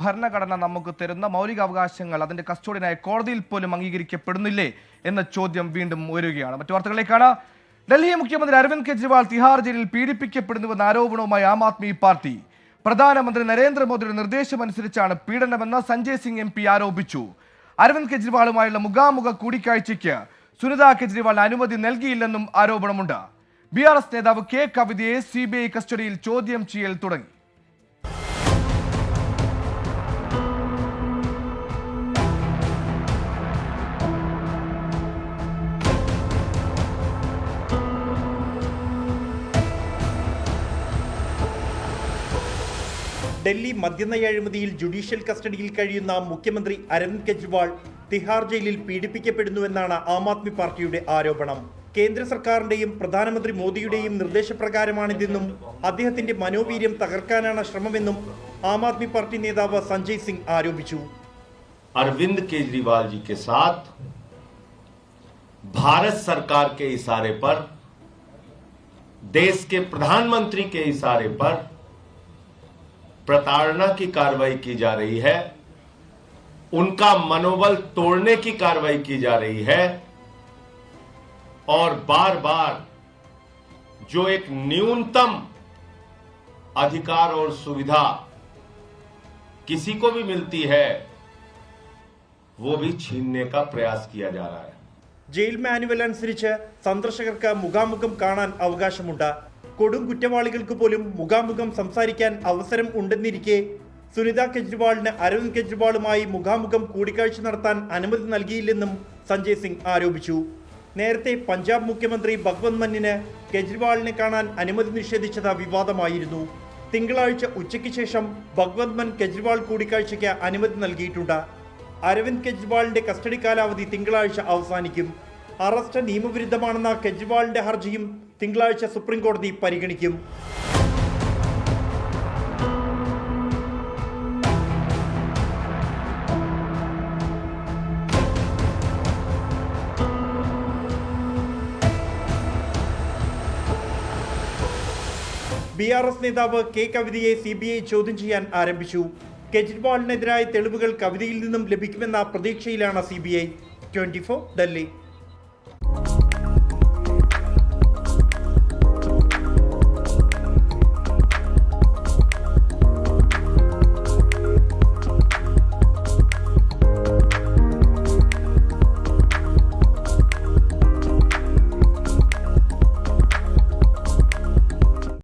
ഭരണഘടന നമുക്ക് തരുന്ന മൗലിക അവകാശങ്ങൾ അതിന്റെ കസ്റ്റോഡിയനായ കോടതിയിൽ പോലും അംഗീകരിക്കപ്പെടുന്നില്ലേ എന്ന ചോദ്യം വീണ്ടും ഉയരുകയാണ്. മറ്റു വാർത്തകളിലേക്കാണ്. ഡൽഹി മുഖ്യമന്ത്രി അരവിന്ദ് കെജ്രിവാൾ തിഹാർ ജയിലിൽ പീഡിപ്പിക്കപ്പെടുന്നുവെന്ന ആരോപണവുമായി ആം ആദ്മി പാർട്ടി. പ്രധാനമന്ത്രി നരേന്ദ്രമോദിയുടെ നിർദ്ദേശമനുസരിച്ചാണ് പീഡനമെന്ന് സഞ്ജയ് സിംഗ് എം പി ആരോപിച്ചു. അരവിന്ദ് കെജ്രിവാളുമായുള്ള മുഖാമുഖ കൂടിക്കാഴ്ചയ്ക്ക് സുനിത കെജ്രിവാൾ അനുമതി നൽകിയില്ലെന്നും ആരോപണമുണ്ട്. ബി ആർ എസ് നേതാവ് കെ കവിതയെ സി ബി ഐ കസ്റ്റഡിയിൽ ചോദ്യം ചെയ്യൽ തുടങ്ങി. ഡൽഹി മദ്യനയ അഴിമതിയിൽ ജുഡീഷ്യൽ കസ്റ്റഡിയിൽ കഴിയുന്ന മുഖ്യമന്ത്രി അരവിന്ദ് കെജ്രിവാൾ തിഹാർ ജയിലിൽ പീഡിപ്പിക്കപ്പെടുന്നുവെന്നാണ് ആം ആദ്മി പാർട്ടിയുടെ ആരോപണം കേന്ദ്ര സർക്കാരിന്റെയും പ്രധാനമന്ത്രി മോദിയുടെയും നിർദ്ദേശപ്രകാരമാണിതെന്നും അദ്ദേഹത്തിന്റെ മനോവീര്യം തകർക്കാനാണ് ശ്രമമെന്നും ആം ആദ്മി പാർട്ടി നേതാവ് സഞ്ജയ് സിംഗ് ആരോപിച്ചു अरविंद केजरीवाल जी के साथ भारत सरकार के इशारे पर देश के प्रधानमंत्री के इशारे पर प्रताड़ना की कार्रवाई की जा रही है उनका मनोबल तोड़ने की कार्रवाई की जा रही है और बार बार जो एक न्यूनतम अधिकार और सुविधा किसी को भी मिलती है वो भी छीनने का प्रयास किया जा रहा है ജയിൽ മാനുവൽ അനുസരിച്ച് സന്ദർശകർക്ക് മുഖാമുഖം കാണാൻ അവകാശമുണ്ട് കൊടും കുറ്റവാളികൾക്ക് പോലും മുഖാമുഖം സംസാരിക്കാൻ അവസരം ഉണ്ടെന്നിരിക്കെ സുനിത കെജ്രിവാളിന് അരവിന്ദ് കെജ്രിവാളുമായി മുഖാമുഖം കൂടിക്കാഴ്ച നടത്താൻ അനുമതി നൽകിയില്ലെന്നും സഞ്ജയ് സിംഗ് ആരോപിച്ചു. നേരത്തെ പഞ്ചാബ് മുഖ്യമന്ത്രി ഭഗവന്ത് മന്നിന് കെജ്രിവാളിനെ കാണാൻ അനുമതി നിഷേധിച്ചത് വിവാദമായിരുന്നു. തിങ്കളാഴ്ച ഉച്ചയ്ക്ക് ശേഷം ഭഗവന്ത് മൻ കെജ്രിവാൾ കൂടിക്കാഴ്ചയ്ക്ക് അനുമതി നൽകിയിട്ടുണ്ട്. അരവിന്ദ് കെജ്രിവാളിന്റെ കസ്റ്റഡി കാലാവധി തിങ്കളാഴ്ച അവസാനിക്കും. അറസ്റ്റ് നിയമവിരുദ്ധമാണെന്ന കെജ്രിവാളിന്റെ ഹർജിയും തിങ്കളാഴ്ച സുപ്രീം കോടതി പരിഗണിക്കും. ബി ആർ എസ് നേതാവ് കെ കവിതയെ സി ബി ഐ ചോദ്യം ചെയ്യാൻ ആരംഭിച്ചു. കെജ്രിവാളിനെതിരായ തെളിവുകൾ കവിതയിൽ നിന്നും ലഭിക്കുമെന്ന പ്രതീക്ഷയിലാണ് C B I. Twenty four Delhi.